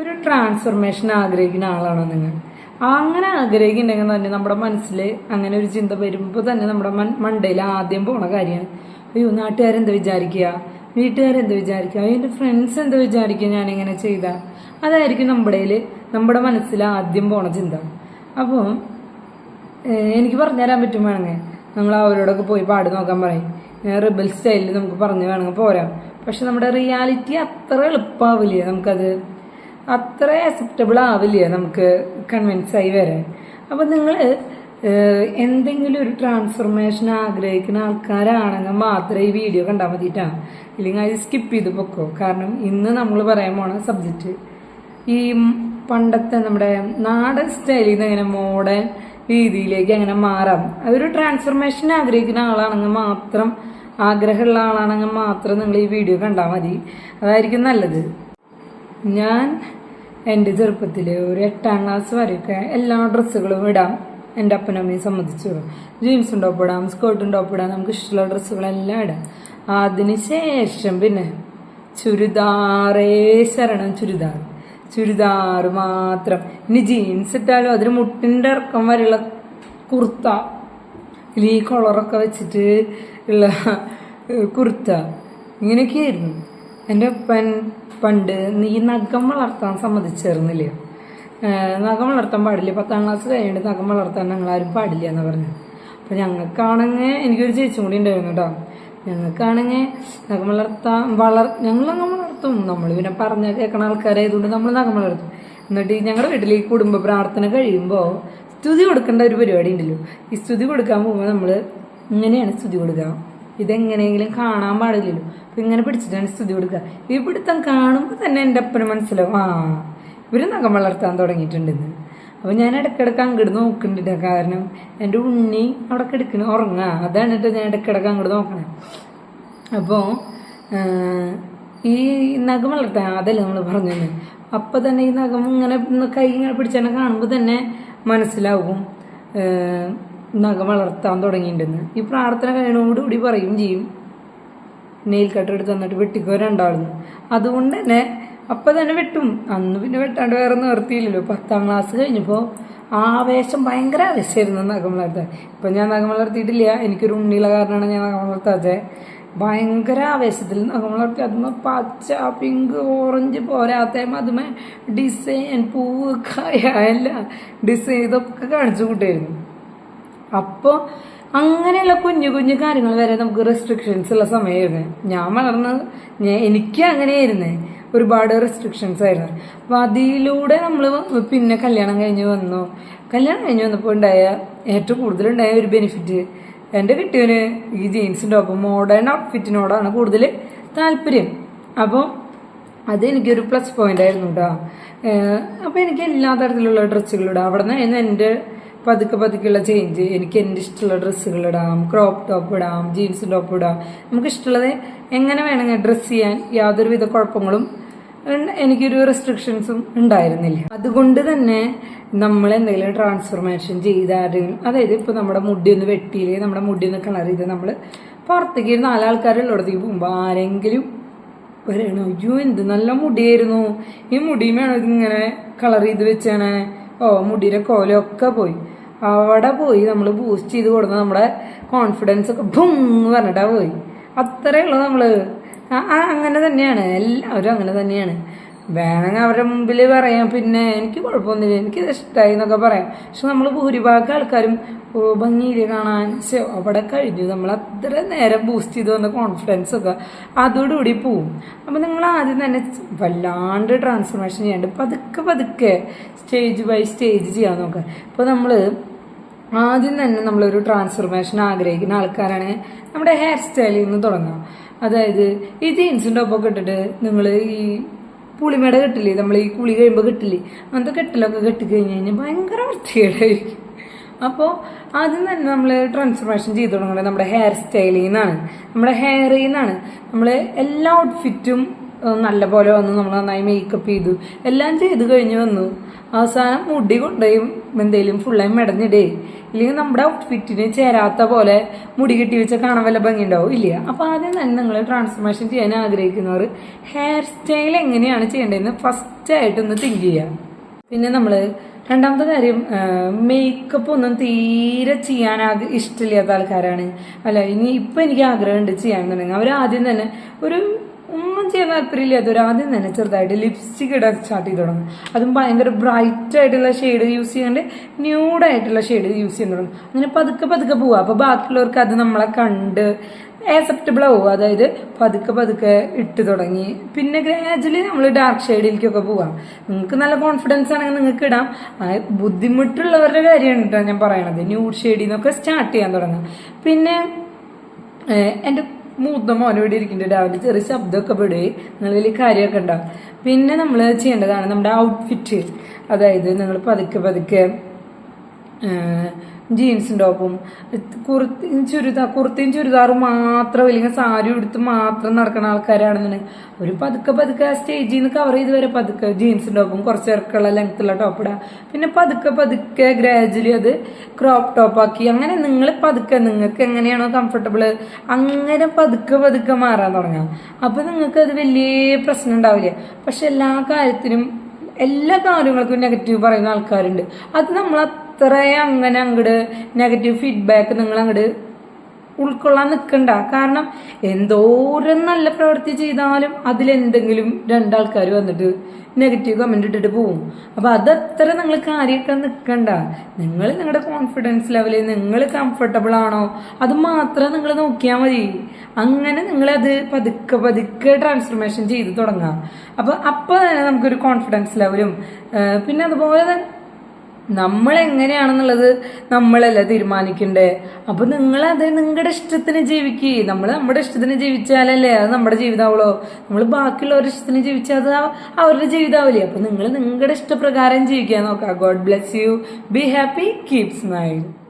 ഒരു ട്രാൻസ്ഫർമേഷൻ ആഗ്രഹിക്കുന്ന ആളാണോ നിങ്ങൾ? അങ്ങനെ ആഗ്രഹിക്കുന്നുണ്ടെങ്കിൽ തന്നെ നമ്മുടെ മനസ്സിൽ അങ്ങനെ ഒരു ചിന്ത വരുമ്പോൾ തന്നെ നമ്മുടെ മണ്ടയിൽ ആദ്യം പോണ കാര്യമാണ്. അയ്യോ നാട്ടുകാരെന്ത് വിചാരിക്കുക വീട്ടുകാരെന്ത് വിചാരിക്കുക അയ്യോ എന്റെ ഫ്രണ്ട്സ് എന്ത് വിചാരിക്കുക ഞാനിങ്ങനെ ചെയ്ത? അതായിരിക്കും നമ്മുടെ നമ്മുടെ മനസ്സിൽ ആദ്യം പോണ ചിന്ത. അപ്പോൾ എനിക്ക് പറഞ്ഞു തരാൻ പറ്റും വേണമെങ്കിൽ നമ്മൾ അവരോടൊക്കെ പോയി പാടി നോക്കാൻ പറയും. റിബൽ സ്റ്റൈലിൽ നമുക്ക് പറഞ്ഞു വേണമെങ്കിൽ പോരാം. പക്ഷെ നമ്മുടെ റിയാലിറ്റി അത്ര എളുപ്പമാവില്ല നമുക്കത്? അത്ര അക്സെപ്റ്റബിൾ ആവില്ല നമുക്ക് കൺവിൻസ് ആയി വരാൻ. അപ്പം നിങ്ങൾ എന്തെങ്കിലും ഒരു ട്രാൻസ്ഫർമേഷൻ ആഗ്രഹിക്കുന്ന ആൾക്കാരാണെങ്കിൽ മാത്രമേ ഈ വീഡിയോ കണ്ടാൽ മതിയിട്ടാണ് ഇല്ലെങ്കിൽ അത് സ്കിപ്പ് ചെയ്ത് പൊക്കോ. കാരണം ഇന്ന് നമ്മൾ പറയാൻ പോണ സബ്ജക്റ്റ് ഈ പണ്ടത്തെ നമ്മുടെ നാടൻ സ്റ്റൈലിൽ നിന്ന് എങ്ങനെ മോഡേൺ രീതിയിലേക്ക് അങ്ങനെ മാറാം. അതൊരു ട്രാൻസ്ഫർമേഷൻ ആഗ്രഹിക്കുന്ന ആളാണെങ്കിൽ മാത്രം ആഗ്രഹമുള്ള ആളാണെങ്കിൽ മാത്രം നിങ്ങൾ ഈ വീഡിയോ കണ്ടാൽ മതി. അതായിരിക്കും നല്ലത്. ഞാൻ എന്റെ ചെറുപ്പത്തിൽ ഒരു എട്ടാം ക്ലാസ് വരെയൊക്കെ എല്ലാ ഡ്രസ്സുകളും ഇടാം. എന്റെ അപ്പനമ്മയെ സംബന്ധിച്ചു. ജീൻസും ടോപ്പ് ഇടാം സ്കേർട്ടും ടോപ്പ് ഇടാം നമുക്ക് ഇഷ്ടമുള്ള ഡ്രസ്സുകളെല്ലാം ഇടാം. അതിന് ശേഷം പിന്നെ ചുരിദാറേ ശരണം ചുരിദാർ. ചുരിദാർ മാത്രം. ഇനി ജീൻസ് ഇട്ടാലും അതിന് മുട്ടിന്റെ ഇറക്കം വരെയുള്ള കുർത്ത. ഇതിൽ ഈ കളറൊക്കെ വെച്ചിട്ട് ഉള്ള കുർത്ത. ഇങ്ങനെയൊക്കെയായിരുന്നു. എന്റെ ഒപ്പൻ പണ്ട് ഈ നഖം വളർത്താൻ സമ്മതിച്ചേർന്നില്ല നഖം വളർത്താൻ പാടില്ല. പത്താം ക്ലാസ് കഴിഞ്ഞിട്ട് നഖം വളർത്താൻ ഞങ്ങൾ ആരും പാടില്ല എന്ന് പറഞ്ഞു. അപ്പം ഞങ്ങൾക്കാണെങ്കിൽ എനിക്കൊരു ചേച്ചും കൂടി ഉണ്ടായിരുന്നു കേട്ടോ. ഞങ്ങൾക്കാണെങ്കിൽ നഖം വളർത്താൻ വളർ ഞങ്ങൾ നഖം വളർത്തും. നമ്മൾ പിന്നെ പറഞ്ഞ കേൾക്കണ ആൾക്കാരായതുകൊണ്ട് നമ്മൾ നഖം വളർത്തും. എന്നിട്ട് ഞങ്ങളുടെ വീട്ടിൽ ഈ കുടുംബ പ്രാർത്ഥന കഴിയുമ്പോൾ സ്തുതി കൊടുക്കേണ്ട ഒരു പരിപാടി ഉണ്ടല്ലോ. ഈ സ്തുതി കൊടുക്കാൻ പോകുമ്പോൾ നമ്മൾ ഇങ്ങനെയാണ് സ്തുതി കൊടുക്കുക ഇതെങ്ങനെയെങ്കിലും കാണാൻ പാടില്ലല്ലോ. അപ്പൊ ഇങ്ങനെ പിടിച്ചിട്ടാണ് സ്ഥിതി കൊടുക്കുക. ഈ കാണുമ്പോൾ തന്നെ എന്റെ അപ്പന് മനസ്സിലാവും ആ ഇവർ നഖം വളർത്താൻ തുടങ്ങിയിട്ടുണ്ടെന്ന്. അപ്പൊ ഞാൻ ഇടക്കിടക്ക് അങ്ങോട്ട് നോക്കുന്നുണ്ട്. കാരണം എന്റെ ഉണ്ണി അവിടെ കിടക്കണ ഉറങ്ങുക അതാണ് ഞാൻ ഇടക്കിടക്ക് അങ്ങോട്ട് നോക്കണേ. അപ്പോൾ ഈ നഖം വളർത്താൻ അതല്ല നമ്മൾ പറഞ്ഞത് അപ്പം തന്നെ ഈ നഖം ഇങ്ങനെ കൈ ഇങ്ങനെ പിടിച്ചാൽ കാണുമ്പോൾ തന്നെ മനസ്സിലാവും. നഖം വളർത്താൻ തുടങ്ങിയിട്ടുണ്ടെന്ന്. ഈ പ്രാർത്ഥന കഴിയണോടുകൂടി പറയും ചെയ്യും. നെയിൽ കട്ടർ എടുത്ത് തന്നിട്ട് വെട്ടിക്കോ രണ്ടാളെന്ന് അതുകൊണ്ട് തന്നെ അപ്പം തന്നെ വെട്ടും. അന്ന് പിന്നെ വെട്ടാണ്ട് വേറെ നിർത്തിയില്ലല്ലോ. പത്താം ക്ലാസ് കഴിഞ്ഞപ്പോൾ ആവേശം ഭയങ്കര ആവേശമായിരുന്നു നഖം വളർത്താൻ. ഇപ്പം ഞാൻ നഖം വളർത്തിയിട്ടില്ല. എനിക്കൊരു ഉണ്ണിയുള്ള കാരണമാണ് ഞാൻ നഖം വളർത്താത്തത് ഭയങ്കര ആവേശത്തിൽ നഖം വളർത്തി. അതുമേ പച്ച പിങ്ക് ഓറഞ്ച് പോരാത്ത അതുമേ ഡിസൈൻ പൂവ് കായ എല്ലാം ഡിസൈൻ ഇതൊക്കെ കാണിച്ചു കൂട്ടായിരുന്നു. അപ്പോൾ അങ്ങനെയുള്ള കുഞ്ഞു കുഞ്ഞു കാര്യങ്ങൾ വരെ നമുക്ക് റെസ്ട്രിക്ഷൻസ് ഉള്ള സമയമായിരുന്നു. ഞാൻ വളർന്ന് ഞാൻ എനിക്ക് അങ്ങനെയായിരുന്നേ. ഒരുപാട് റെസ്ട്രിക്ഷൻസ് ആയിരുന്നു. അപ്പോൾ അതിലൂടെ നമ്മൾ പിന്നെ കല്യാണം കഴിഞ്ഞ് വന്നു. കല്യാണം കഴിഞ്ഞ് വന്നപ്പോൾ ഉണ്ടായ ഏറ്റവും കൂടുതലുണ്ടായ ഒരു ബെനിഫിറ്റ് എന്റെ കിട്ടിയവന് ഈ ജീൻസിന്റെ ഒപ്പം മോഡേൺ ഔട്ട്ഫിറ്റിനോടാണ് കൂടുതൽ താല്പര്യം. അപ്പോൾ അത് എനിക്കൊരു പ്ലസ് പോയിന്റ് ആയിരുന്നു കേട്ടോ അപ്പോൾ എനിക്ക് എല്ലാ തരത്തിലുള്ള ഡ്രസ്സുകളിടാം അവിടെ നിന്ന് എന്റെ പതുക്കെ പതുക്കെയുള്ള ചേഞ്ച് എനിക്ക് എന്റെ ഇഷ്ടമുള്ള ഡ്രസ്സുകൾ ഇടാം ക്രോപ്പ് ടോപ്പ് ഇടാം ജീൻസ് ടോപ്പ് ഇടാം. നമുക്ക് ഇഷ്ടമുള്ളത് എങ്ങനെ വേണമെങ്കിൽ ഡ്രസ്സ് ചെയ്യാൻ യാതൊരുവിധ കുഴപ്പങ്ങളും എനിക്കൊരു റെസ്ട്രിക്ഷൻസും ഉണ്ടായിരുന്നില്ല. അതുകൊണ്ട് തന്നെ നമ്മൾ എന്തെങ്കിലും ട്രാൻസ്ഫർമേഷൻ ചെയ്താരെങ്കിലും അതായത് ഇപ്പോൾ നമ്മുടെ മുടി ഒന്ന് വെട്ടിയില്ലേ നമ്മുടെ മുടി ഒന്ന് കളർ ചെയ്ത് നമ്മൾ പുറത്തേക്ക് നാലാൾക്കാരുള്ളിടത്തേക്ക് പോകുമ്പോൾ ആരെങ്കിലും പറയണു അയ്യോ എന്ത് നല്ല മുടിയായിരുന്നു. ഈ മുടിയുമാണ് ഇങ്ങനെ കളർ ചെയ്ത് വെച്ചാണ് ഓ മുടിയുടെ കോലൊക്കെ പോയി. അവിടെ പോയി നമ്മൾ ബൂസ്റ്റ് ചെയ്ത് കൊടുക്കുന്ന നമ്മുടെ കോൺഫിഡൻസ് ഒക്കെ ഭും എന്ന് പറഞ്ഞിട്ടാ പോയി. അത്രയുള്ളൂ നമ്മൾ അങ്ങനെ തന്നെയാണ്. എല്ലാവരും അങ്ങനെ തന്നെയാണ്. വേണമെങ്കിൽ അവരുടെ മുമ്പിൽ പറയാം. പിന്നെ എനിക്ക് കുഴപ്പമൊന്നുമില്ല. എനിക്കിത് ഇഷ്ടമായി എന്നൊക്കെ പറയാം. പക്ഷെ നമ്മൾ ഭൂരിഭാഗം ആൾക്കാരും ഭംഗിയിൽ കാണാൻ അവിടെ കഴിഞ്ഞു. നമ്മൾ അത്ര നേരം ബൂസ്റ്റ് ചെയ്ത് വന്ന കോൺഫിഡൻസ് ഒക്കെ അതോടുകൂടി പോവും. അപ്പം നിങ്ങൾ ആദ്യം തന്നെ വല്ലാണ്ട് ട്രാൻസ്ഫർമേഷൻ ചെയ്യാണ്ട് പതുക്കെ പതുക്കെ സ്റ്റേജ് ബൈ സ്റ്റേജ് ചെയ്യാൻ നോക്കുക ഇപ്പോൾ നമ്മൾ ആദ്യം തന്നെ നമ്മളൊരു ട്രാൻസ്ഫർമേഷൻ ആഗ്രഹിക്കുന്ന ആൾക്കാരാണെങ്കിൽ നമ്മുടെ ഹെയർ സ്റ്റൈലിൽ നിന്ന് തുടങ്ങാം. അതായത് ഈ ജീൻസിന്റെ ഒപ്പം ഇട്ടിട്ട് നിങ്ങൾ ഈ പുളിമേട കിട്ടില്ലേ? നമ്മൾ ഈ കുളി കഴിയുമ്പോൾ കെട്ടില്ലേ? അങ്ങനത്തെ കെട്ടിലൊക്കെ കെട്ടിക്കഴിഞ്ഞ് കഴിഞ്ഞാൽ ഭയങ്കര വൃത്തികേടായിരിക്കും. അപ്പോൾ ആദ്യം തന്നെ നമ്മൾ ട്രാൻസ്ഫർമേഷൻ ചെയ്തു തുടങ്ങുന്നത് നമ്മുടെ ഹെയർ സ്റ്റൈലിൽ നിന്നാണ്. നമ്മുടെ ഹെയറിൽ നിന്നാണ്. നമ്മൾ എല്ലാ ഔട്ട്ഫിറ്റും ഏഹ്, നല്ല പോലെ വന്നു നമ്മൾ നന്നായി മേക്കപ്പ് ചെയ്തു. എല്ലാം ചെയ്ത് കഴിഞ്ഞ് വന്നു. അവസാനം മുടി കൊണ്ടുപോയി എന്തെങ്കിലും ഫുള്ളായി മെടഞ്ഞിടേ. ഇല്ലെങ്കിൽ നമ്മുടെ ഔട്ട്ഫിറ്റിന് ചേരാത്ത പോലെ മുടി കെട്ടി വെച്ച കാണാൻ വല്ല ഭംഗി ഉണ്ടാവും ഇല്ല. അപ്പോൾ ആദ്യം തന്നെ നിങ്ങൾ ട്രാൻസ്ഫോർമേഷൻ ചെയ്യാൻ ആഗ്രഹിക്കുന്നവർ ഹെയർ സ്റ്റൈൽ എങ്ങനെയാണ് ചെയ്യേണ്ടതെന്ന് ഫസ്റ്റ് ആയിട്ട് ഒന്ന് തിങ്ക് ചെയ്യാം. പിന്നെ നമ്മൾ രണ്ടാമത്തെ കാര്യം മേക്കപ്പ് ഒന്നും തീരെ ചെയ്യാൻ ഇഷ്ടമില്ലാത്ത ആൾക്കാരാണ്. അല്ല ഇനി ഇപ്പം എനിക്ക് ആഗ്രഹമുണ്ട് ചെയ്യാൻ തുടങ്ങി അവർ ആദ്യം തന്നെ ഒരു ഒന്നും അതൊരു ആദ്യം തന്നെ ചെറുതായിട്ട് ലിപ്സ്റ്റിക് ഇടാൻ സ്റ്റാർട്ട് ചെയ്ത് തുടങ്ങും. അതും ഭയങ്കര ബ്രൈറ്റ് ആയിട്ടുള്ള ഷെയ്ഡ് യൂസ് ചെയ്യാണ്ട് ന്യൂഡായിട്ടുള്ള ഷെയ്ഡ് യൂസ് ചെയ്യാൻ തുടങ്ങും. അങ്ങനെ പതുക്കെ പതുക്കെ പോവുക അപ്പൊ ബാക്കിയുള്ളവർക്ക് അത് നമ്മളെ കണ്ട് ആക്സെപ്റ്റബിൾ ആവുക അതായത് പതുക്കെ പതുക്കെ ഇട്ട് തുടങ്ങി. പിന്നെ ഗ്രാജുവലി നമ്മൾ ഡാർക്ക് ഷെയ്ഡിലേക്കൊക്കെ പോവാം. നിങ്ങൾക്ക് നല്ല കോൺഫിഡൻസ് ആണെങ്കിൽ നിങ്ങൾക്ക് ഇടാം. ബുദ്ധിമുട്ടുള്ളവരുടെ കാര്യമാണ് കേട്ടോ ഞാൻ പറയണത്. ന്യൂഡ് ഷെയ്ഡിൽ നിന്നൊക്കെ സ്റ്റാർട്ട് ചെയ്യാൻ തുടങ്ങാം. പിന്നെ എന്റെ മൂത്ത മോൻ ഇവിടെ ഇരിക്കുന്നുണ്ട്. അവന്റെ ചെറിയ ശബ്ദമൊക്കെ പെടുകയും നിങ്ങൾ വലിയ കാര്യമൊക്കെ ഉണ്ടാവും. പിന്നെ നമ്മൾ ചെയ്യേണ്ടതാണ് നമ്മുടെ ഔട്ട്ഫിറ്റ് അതായത് നിങ്ങൾ പതുക്കെ പതുക്കെ ജീൻസും ടോപ്പും കുർത്തി ചുരിദാർ കുർത്തിയും ചുരിദാറും മാത്രം അല്ലെങ്കിൽ സാരി ഉടുത്ത് മാത്രം നടക്കുന്ന ആൾക്കാരാണെന്നുണ്ടെങ്കിൽ ഒരു പതുക്കെ പതുക്കെ ആ സ്റ്റേജിൽ നിന്ന് കവർ ചെയ്ത് വരെ പതുക്കെ ജീൻസും ടോപ്പും കുറച്ച് ഇറക്കുള്ള ലെങ്ത്തുള്ള ടോപ്പ് ഇടുക പിന്നെ പതുക്കെ പതുക്കെ ഗ്രാജുവലി അത് ക്രോപ്പ് ടോപ്പ് ആക്കി. അങ്ങനെ നിങ്ങൾ പതുക്കെ നിങ്ങൾക്ക് എങ്ങനെയാണോ കംഫർട്ടബിൾ അങ്ങനെ പതുക്കെ പതുക്കെ മാറാൻ തുടങ്ങാം. അപ്പൊ നിങ്ങൾക്ക് അത് വലിയ പ്രശ്നം ഉണ്ടാവില്ല. പക്ഷെ എല്ലാ കാര്യത്തിനും എല്ലാ കാര്യങ്ങൾക്കും നെഗറ്റീവ് പറയുന്ന ആൾക്കാരുണ്ട്. അത് നമ്മൾ അത്രയും അങ്ങനെ അങ്ങോട്ട് നെഗറ്റീവ് ഫീഡ്ബാക്ക് നിങ്ങൾ അങ്ങോട്ട് ഉൾക്കൊള്ളാൻ നിൽക്കണ്ട കാരണം എന്തോരം നല്ല പ്രവൃത്തി ചെയ്താലും അതിലെന്തെങ്കിലും രണ്ടാൾക്കാർ വന്നിട്ട് നെഗറ്റീവ് കമന്റ് ഇട്ടിട്ട് പോവും. അപ്പൊ അതത്ര നിങ്ങൾ കാര്യമൊക്കെ നിൽക്കണ്ട നിങ്ങൾ നിങ്ങളുടെ കോൺഫിഡൻസ് ലെവലിൽ നിങ്ങൾ കംഫർട്ടബിൾ ആണോ? അത് മാത്രം നിങ്ങൾ നോക്കിയാൽ മതി. അങ്ങനെ നിങ്ങളത് പതുക്കെ പതുക്കെ ട്രാൻസ്ഫർമേഷൻ ചെയ്ത് തുടങ്ങാം. അപ്പൊ അപ്പൊ തന്നെ നമുക്കൊരു കോൺഫിഡൻസ് ലെവലും പിന്നെ അതുപോലെ തന്നെ നമ്മൾ എങ്ങനെയാണെന്നുള്ളത് നമ്മളല്ല തീരുമാനിക്കണ്ടേ? അപ്പൊ നിങ്ങൾ അത് നിങ്ങളുടെ ഇഷ്ടത്തിന് ജീവിക്ക്. നമ്മൾ നമ്മുടെ ഇഷ്ടത്തിന് ജീവിച്ചാലല്ലേ അത് നമ്മുടെ ജീവിതമാവുള്ളൂ നമ്മൾ ബാക്കിയുള്ളവരുടെ ഇഷ്ടത്തിന് ജീവിച്ചാൽ അത് അവ- അവരുടെ ജീവിതമാവില്ലേ അപ്പൊ നിങ്ങൾ നിങ്ങളുടെ ഇഷ്ടപ്രകാരം ജീവിക്കാൻ നോക്കാം. God bless you be happy keep smile